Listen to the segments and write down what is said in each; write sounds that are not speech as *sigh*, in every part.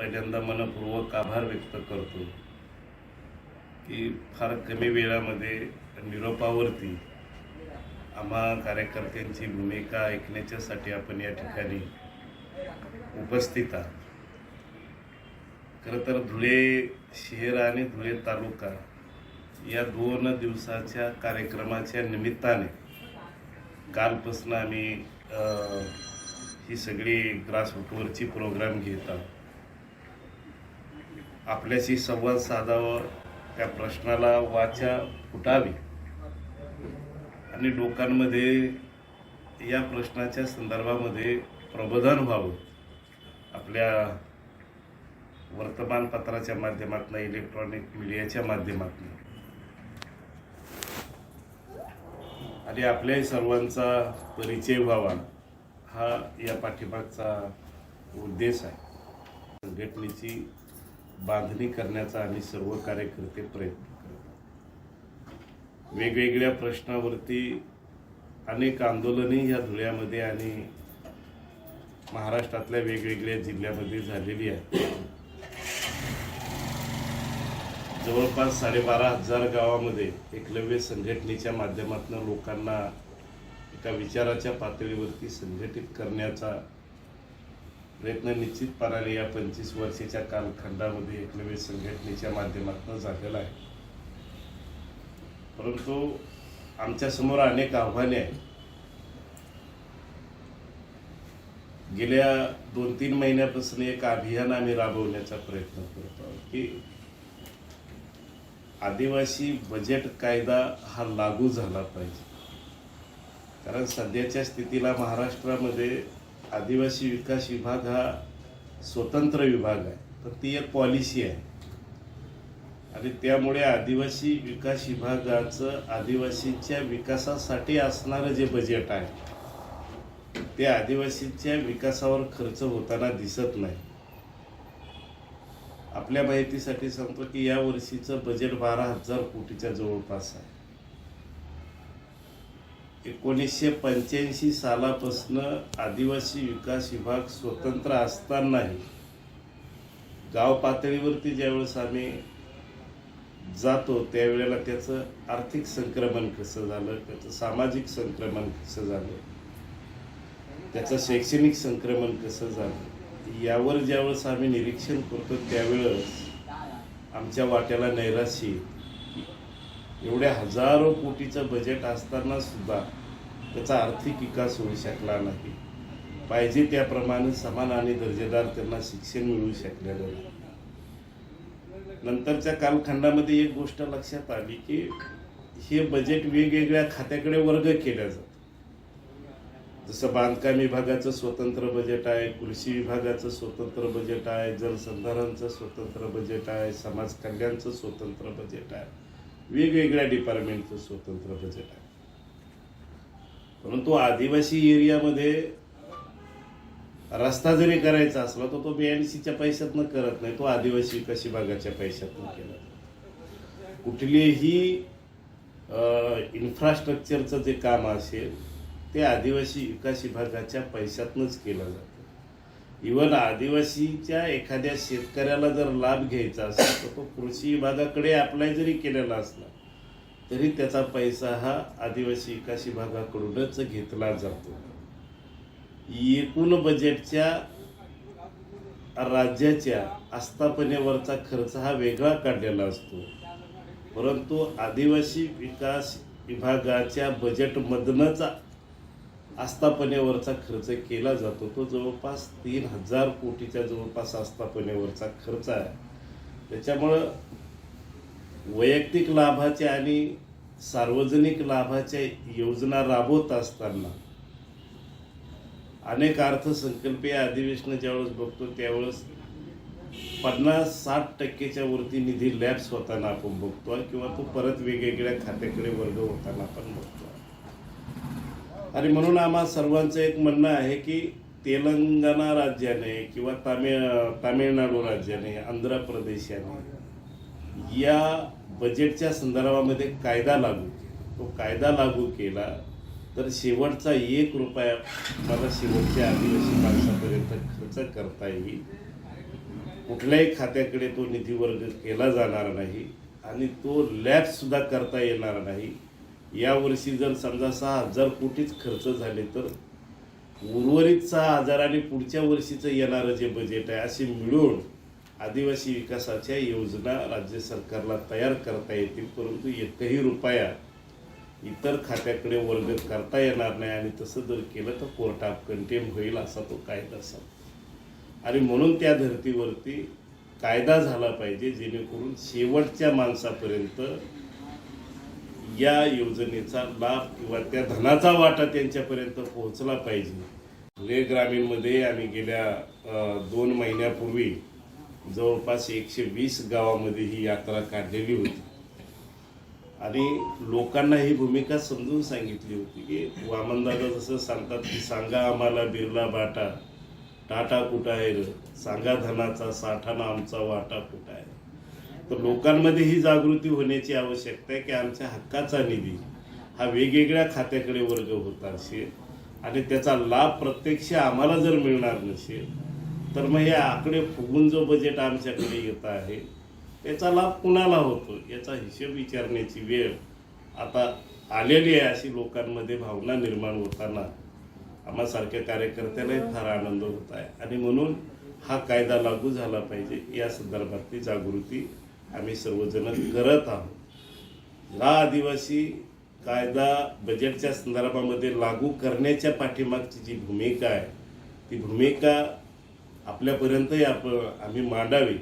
पहिल्यांदा मनपूर्वक आभार व्यक्त करतो की फार कमी वेळामध्ये निरोपावरती आम्हा कार्यकर्त्यांची भूमिका ऐकण्याच्यासाठी आपण या ठिकाणी उपस्थित आहात. खरं तर धुळे शहर आणि धुळे तालुका या दोन दिवसाच्या कार्यक्रमाच्या निमित्ताने कालपासून आम्ही ही सगळी ग्रासरूटवरची प्रोग्राम घेत आहोत. आपल्याशी संवाद साधावं त्या प्रश्नाला वाचा फुटावी. आणि लोकांमध्ये या प्रश्नाच्या संदर्भामध्ये प्रबोधन व्हावं. आपल्या वर्तमानपत्राच्या माध्यमातून इलेक्ट्रॉनिक मीडियाच्या माध्यमातून. आणि आपल्याही सर्वांचा परिचय व्हावा हा या पाठीमागचा उद्देश आहे. संघटनेची बांधणी करण्याचा आम्ही सर्व कार्यकर्ते प्रयत्न करतो. वेगवेगळ्या प्रश्नावरती अनेक आंदोलने या धुळ्यामध्ये आणि महाराष्ट्रातल्या वेगवेगळ्या जिल्ह्यामध्ये झालेली आहेत. जवळपास साडेबारा हजार गावामध्ये एकलव्य संघटनेच्या माध्यमातून लोकांना एका विचाराच्या पातळीवरती संघटित करण्याचा प्रयत्न निश्चितपणाने या पंचवीस वर्षाच्या कालखंडामध्ये एकलव्य संघटनेच्या माध्यमातून झालेला आहे. परंतु आमच्यासमोर अनेक आव्हाने आहेत. गेल्या दोन तीन महिन्यापासून एक अभियान आम्ही राबवण्याचा प्रयत्न करतो आहोत की आदिवासी बजेट कायदा हा लागू झाला पाहिजे. कारण सध्याच्या स्थितीला महाराष्ट्रामध्ये आदिवासी विकास विभाग हा स्वतंत्र विभाग आहे. तर ती एक पॉलिसी आहे. आणि त्यामुळे आदिवासी विकास विभागाचं आदिवासींच्या विकासासाठी असणारं जे बजेट आहे ते आदिवासींच्या विकासावर खर्च होताना दिसत नाही. आपल्या माहितीसाठी सांगतो की या वर्षीचं बजेट बारा हजार कोटीच्या जवळपास आहे. एकोणीसशे पंच्याऐंशी सालापासनं आदिवासी विकास विभाग स्वतंत्र असतानाही गाव पातळीवरती ज्यावेळेस आम्ही जातो त्यावेळेला त्याचं आर्थिक संक्रमण कसं झालं त्याचं सामाजिक संक्रमण कसं झालं त्याचं शैक्षणिक संक्रमण कसं झालं यावर ज्यावेळेस आम्ही निरीक्षण करतो त्यावेळेस आमच्या वाट्याला नैराश्य एवढ्या हजारो कोटीचं बजेट असताना सुद्धा त्याचा आर्थिक विकास होऊ शकला नाही. पाहिजे त्याप्रमाणे समान आणि दर्जेदार त्यांना शिक्षण मिळू शकलेलं नाही. नंतरच्या कालखंडामध्ये एक गोष्ट लक्षात आली की हे बजेट वेगवेगळ्या खात्याकडे वर्ग केल्या जातं जसं बांधकाम विभागाचं स्वतंत्र बजेट आहे कृषी विभागाचं स्वतंत्र बजेट आहे जलसंधारणचं स्वतंत्र बजेट आहे समाज कल्याणचं स्वतंत्र बजेट आहे. वेगवेगळ्या डिपार्टमेंटचं स्वतंत्र बजेट आहे. परंतु आदिवासी एरियामध्ये रस्ता जरी करायचा असला तर तो बीएमसीच्या पैशातनं करत नाही. तो आदिवासी विकास विभागाच्या पैशातून केला कुठलीही इन्फ्रास्ट्रक्चरचं जे काम असेल ते आदिवासी विकास विभागाच्या पैशातनंच केलं जातं. इवन आदिवासीच्या एखाद्या शेतकऱ्याला जर लाभ घ्यायचा असेल तर तो कृषी विभागाकडे अप्लाय जरी केलेला असला तरी त्याचा पैसा हा आदिवासी विकास विभागाकडूनच घेतला जातो. एकूण बजेटच्या राज्याच्या आस्थापनेवरचा खर्च हा वेगळा काढलेला असतो. परंतु आदिवासी विकास विभागाच्या बजेटमधनंच आस्थापनेवरचा खर्च केला जातो. तो जवळपास तीन हजार कोटीच्या जवळपास आस्थापनेवरचा खर्च आहे. त्याच्यामुळं वैयक्तिक लाभाच्या आणि सार्वजनिक लाभाच्या योजना राबवत असताना अनेक अर्थसंकल्पीय अधिवेशनं ज्यावेळेस बघतो त्यावेळेस पन्नास साठ टक्केच्या वरती निधी लॅप्स होताना आपण बघतो किंवा तो परत वेगवेगळ्या खात्याकडे वर्ग होताना आपण बघतो आणि म्हणून आम्हा सर्वांचं एक म्हणणं आहे की तेलंगणा राज्याने किंवा तामिळ तामिळनाडू राज्याने आंध्र प्रदेशाने या बजेटच्या संदर्भामध्ये कायदा लागू केला. तो कायदा लागू केला तर शेवटचा एक रुपया मला शेवटच्या आदिवासी माणसापर्यंत खर्च करता येईल कुठल्याही खात्याकडे तो निधी वर्ग केला जाणार नाही आणि तो लॅब सुद्धा करता येणार नाही. यावर्षी जर समजा सहा हजार कोटीच खर्च झाले तर उर्वरित सहा हजार आणि पुढच्या वर्षीचं येणारं जे बजेट आहे असे मिळून आदिवासी विकासाच्या योजना राज्य सरकारला तयार करता येतील. परंतु एकही रुपया इतर खात्याकडे वर्ग करता येणार नाही आणि तसं जर केलं तर कोर्ट ऑफ कंटेम होईल असा तो कायदा असा आणि म्हणून त्या धर्तीवरती कायदा झाला पाहिजे जेणेकरून शेवटच्या माणसापर्यंत या योजनेचा लाभ किंवा त्या धनाचा वाटा त्यांच्यापर्यंत पोहोचला पाहिजे. ले ग्रामीणमध्ये आम्ही गेल्या दोन महिन्यापूर्वी जवळपास एकशे वीस गावामध्ये ही यात्रा काढलेली होती. आणि लोकांना ही भूमिका समजून सांगितली होती की वामनदादा जसं सांगतात की सांगा आम्हाला बिर्ला बाटा टाटा कुठं आहे सांगा धनाचा साठाना आमचा वाटा कुठं आहे? तर लोकांमध्ये ही जागृती होण्याची आवश्यकता आहे की आमच्या हक्काचा निधी हा वेगवेगळ्या खात्याकडे वर्ग होत असेल आणि त्याचा लाभ प्रत्यक्ष आम्हाला जर मिळणार नसेल तर मग हे आकडे फुगून जो बजेट आमच्याकडे येत आहे त्याचा लाभ कुणाला होतो याचा हिशेब विचारण्याची वेळ आता आलेली आहे अशी लोकांमध्ये भावना निर्माण होताना आम्हासारख्या कार्यकर्त्यालाही फार आनंद होत आहे. आणि म्हणून हा कायदा लागू झाला पाहिजे या संदर्भातली जागृती आम्ही सर्वजण करत आहोत. हा आदिवासी कायदा बजेटच्या संदर्भामध्ये लागू करण्याच्या पाठीमागची जी भूमिका आहे ती भूमिका आपल्यापर्यंतही आपण आम्ही मांडावी.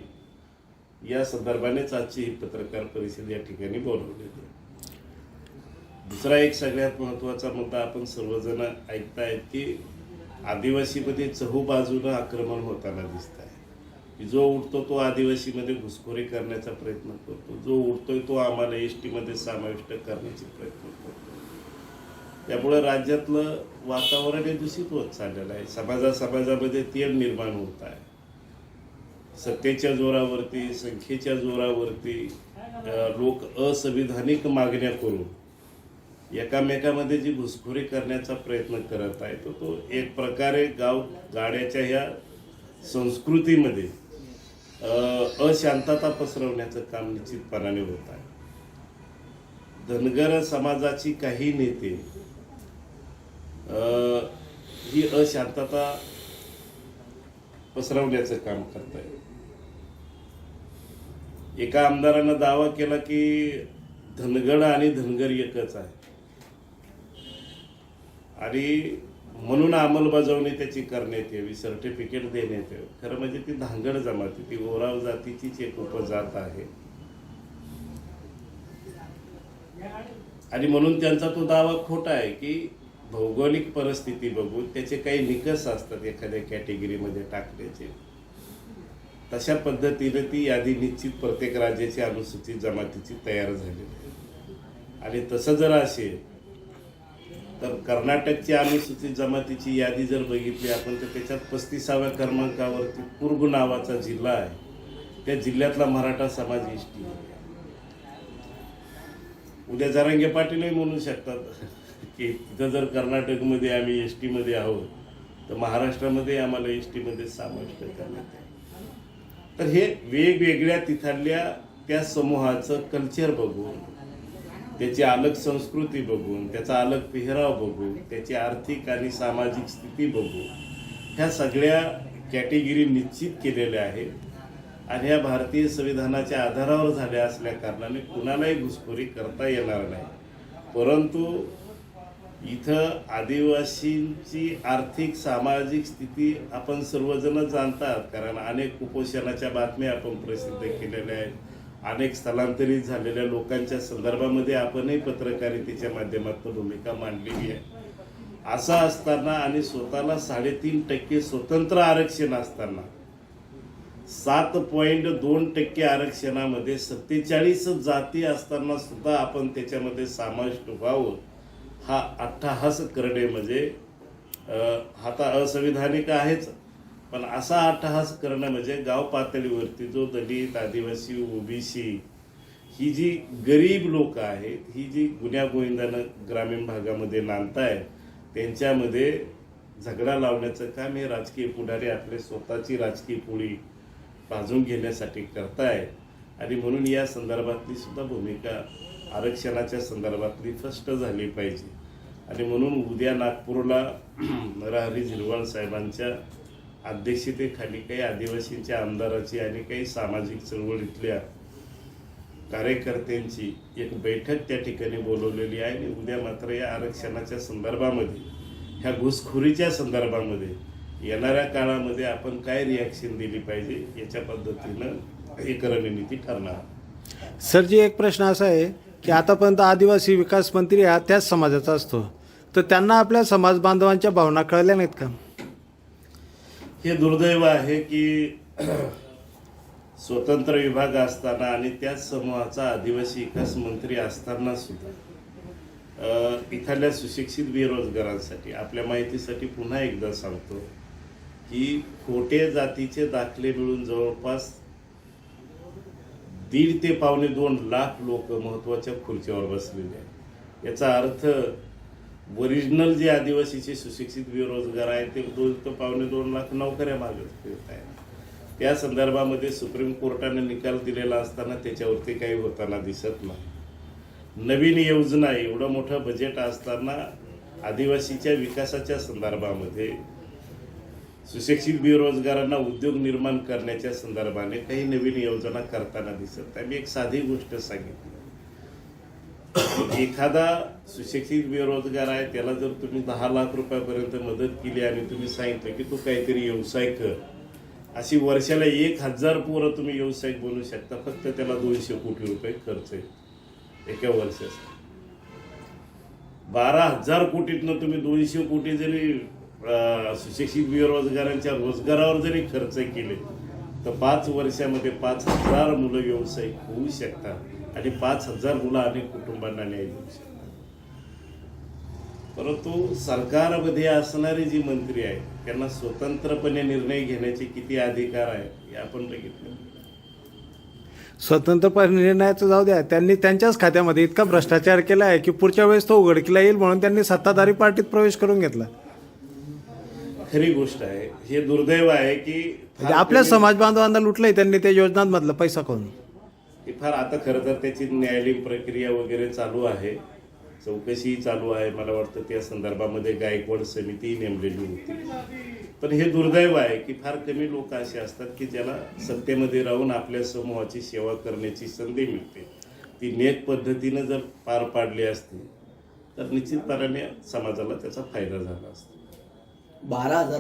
या संदर्भानेच आजची ही पत्रकार परिषद या ठिकाणी बोलवलेली आहे दुसरा एक सगळ्यात महत्त्वाचा मुद्दा आपण सर्वजण ऐकतायत की आदिवासीमध्ये चहूबाजूनं आक्रमण होताना दिसत आहे की जो उठतो तो आदिवासीमध्ये घुसखोरी करण्याचा प्रयत्न करतो. जो उठतोय तो आम्हाला एस टीमध्ये समाविष्ट करण्याचे प्रयत्न करतो. त्यामुळे राज्यातलं वातावरण हे दूषित होत चाललेलं आहे. समाजा समाजामध्ये तेढ निर्माण होत आहे. सत्तेच्या जोरावरती संख्येच्या जोरावरती लोक असंविधानिक मागण्या करून एकामेकामध्ये जी घुसखोरी करण्याचा प्रयत्न करत आहे तो तो एक प्रकारे गाव गाड्याच्या ह्या संस्कृतीमध्ये अशांतता पसरवण्याचं काम निश्चितपणाने होत आहे. धनगर समाजाची काही नेते ही अशांतता पसरवण्याचं काम करत आहे एका आमदारानं दावा केला की धनगड आणि धनगर एकच आहे. आणि म्हणून अंमलबजावणी त्याची करण्यात यावी सर्टिफिकेट देण्यात यावी. खरं म्हणजे ती धांगड जमाती ती ओराव जातीचीच एक उपजात आहे. आणि म्हणून त्यांचा तो दावा खोटा आहे की भौगोलिक परिस्थिती बघून त्याचे काही निकष असतात एखाद्या कॅटेगरीमध्ये टाकण्याचे. तशा पद्धतीने ती यादी निश्चित प्रत्येक राज्याची अनुसूचित जमातीची तयार झालेली आहे. आणि तसं जर असेल तर कर्नाटकची अनुसूचित जमातीची यादी जर बघितली आपण तर त्याच्यात पस्तीसाव्या क्रमांकावरती कुर्ग नावाचा जिल्हा आहे. त्या जिल्ह्यातला मराठा समाज एसटी उद्या जरांगे पाटीलही म्हणू शकतात की तिथं जर कर्नाटकमध्ये आम्ही एस टीमध्ये आहोत तर महाराष्ट्रामध्ये आम्हाला एस टीमध्ये समाविष्ट करण्यात आहे तर हे वेगवेगळ्या तिथल्या त्या समूहाचं कल्चर बघून त्याची अलग संस्कृती बघून त्याचा अलग पेहराव बघून त्याची आर्थिक आणि सामाजिक स्थिती बघून ह्या सगळ्या कॅटेगरी निश्चित केलेल्या आहेत आणि ह्या भारतीय संविधानाच्या आधारावर झाल्या असल्या कारणाने कुणालाही घुसखोरी करता येणार नाही. परंतु इथं आदिवासींची आर्थिक सामाजिक स्थिती आपण सर्वजण जाणतात कारण अनेक कुपोषणाच्या बातम्या आपण प्रसिद्ध केलेल्या आहेत. अनेक स्थलांतरित झालेल्या लोकांच्या संदर्भामध्ये आपणही पत्रकारितेच्या माध्यमातून भूमिका मांडलेली आहे. असं असताना आणि स्वतःला साडेतीन टक्के स्वतंत्र आरक्षण असताना सात पॉईंट दोन टक्के आरक्षणामध्ये सत्तेचाळीस जाती असताना सुद्धा आपण त्याच्यामध्ये समाविष्ट व्हावं हा अट्टहास करणे म्हणजे हा तर असंविधानिक आहेच. पण असा अट्टहास करणं म्हणजे गाव पातळीवरती जो दलित आदिवासी ओबीसी ही जी गरीब लोक आहेत ही जी गुन्ह्यागोविंदानं ग्रामीण भागामध्ये नांदतायत त्यांच्यामध्ये झगडा लावण्याचं काम हे राजकीय पुढारी आपले स्वतःची राजकीय पोळी भाजून घेण्यासाठी करताय आणि म्हणून या संदर्भातली सुद्धा भूमिका आरक्षणाच्या संदर्भातली स्पष्ट झाली पाहिजे. आणि म्हणून उद्या नागपूरला *clears throat* नरहरी झिरवाळ साहेबांच्या अध्यक्षतेखाली काही आदिवासींच्या आमदाराची आणि काही सामाजिक चळवळीतल्या कार्यकर्त्यांची एक बैठक त्या ठिकाणी बोलवलेली आहे. आणि उद्या मात्र या आरक्षणाच्या संदर्भामध्ये ह्या घुसखोरीच्या संदर्भामध्ये येणाऱ्या काळामध्ये आपण काय रिॲक्शन दिली पाहिजे याच्या पद्धतीनं एक रणनीती ठरणार. सर जी एक प्रश्न असा आहे की आतापर्यंत आदिवासी विकास मंत्री हा त्याच समाजाचा असतो. तर त्यांना आपल्या समाज बांधवांच्या भावना कळल्या नाहीत का? हे दुर्दैव आहे की स्वतंत्र विभाग असताना आणि त्याच समूहाचा आदिवासी विकास मंत्री असताना सुद्धा इथल्या सुशिक्षित बेरोजगारांसाठी आपल्या माहितीसाठी पुन्हा एकदा सांगतो की खोटे जातीचे दाखले मिळून जवळपास दीड ते पावणे दोन लाख लोक महत्त्वाच्या खुर्चीवर बसलेले आहेत. याचा अर्थ ओरिजिनल जे आदिवासीचे सुशिक्षित बेरोजगार आहेत ते दोन ते पावणे दोन लाख नोकऱ्या मागत फिरत आहेत. त्या संदर्भामध्ये सुप्रीम कोर्टाने निकाल दिलेला असताना त्याच्यावरती काही होताना दिसत नाही. नवीन योजना एवढं मोठं बजेट असताना आदिवासीच्या विकासाच्या संदर्भामध्ये सुशिक्षित बेरोजगारांना उद्योग निर्माण करण्याच्या संदर्भाने काही नवीन योजना करताना दिसत आहे मी एक साधी गोष्ट सांगितली. एखादा सुशिक्षित बेरोजगार आहे त्याला जर तुम्ही दहा लाख रुपयापर्यंत मदत केली आणि तुम्ही सांगितलं की तू काहीतरी व्यवसाय कर अशी वर्षाला एक हजार पोरं तुम्ही व्यवसाय बनवू शकता फक्त त्याला दोनशे कोटी रुपये खर्च आहे. एका वर्षाचा. बारा हजार कोटीतनं तुम्ही दोनशे कोटी जरी सुशिक्षित बेरोजगारांच्या रोजगारावर जरी खर्च केले तर पाच वर्षामध्ये पाच हजार मुलं व्यवसायिक होऊ शकतात. आणि पाच हजार मुलं अनेक कुटुंबांना न्याय देऊ शकतात. परंतु सरकारमध्ये असणारे जी मंत्री आहेत त्यांना स्वतंत्रपणे निर्णय घेण्याचे किती अधिकार आहे हे आपण बघितलं. स्वतंत्रपणे निर्णयाचं जाऊ द्या. त्यांनी त्यांच्याच खात्यामध्ये इतका भ्रष्टाचार केला आहे की पुढच्या वेळेस तो उघडकीला येईल म्हणून त्यांनी सत्ताधारी पार्टीत प्रवेश करून घेतला. खरी गोष्ट आहे हे दुर्दैव आहे की म्हणजे आपल्या समाज बांधवांना लुटलंय त्यांनी त्या योजनांमधला पैसा करून हे फार आता खरं तर त्याची न्यायालयीन प्रक्रिया वगैरे चालू आहे. चौकशी चालू आहे. मला वाटतं त्या संदर्भामध्ये गायकवाड समिती नेमलेली होती. पण हे दुर्दैव आहे की फार कमी लोक असे असतात की ज्याला सत्तेमध्ये राहून आपल्या समूहाची सेवा करण्याची संधी मिळते. ती नेक पद्धतीनं जर पार पाडली असती तर निश्चितपणाने समाजाला त्याचा फायदा झाला असता. बारा हजार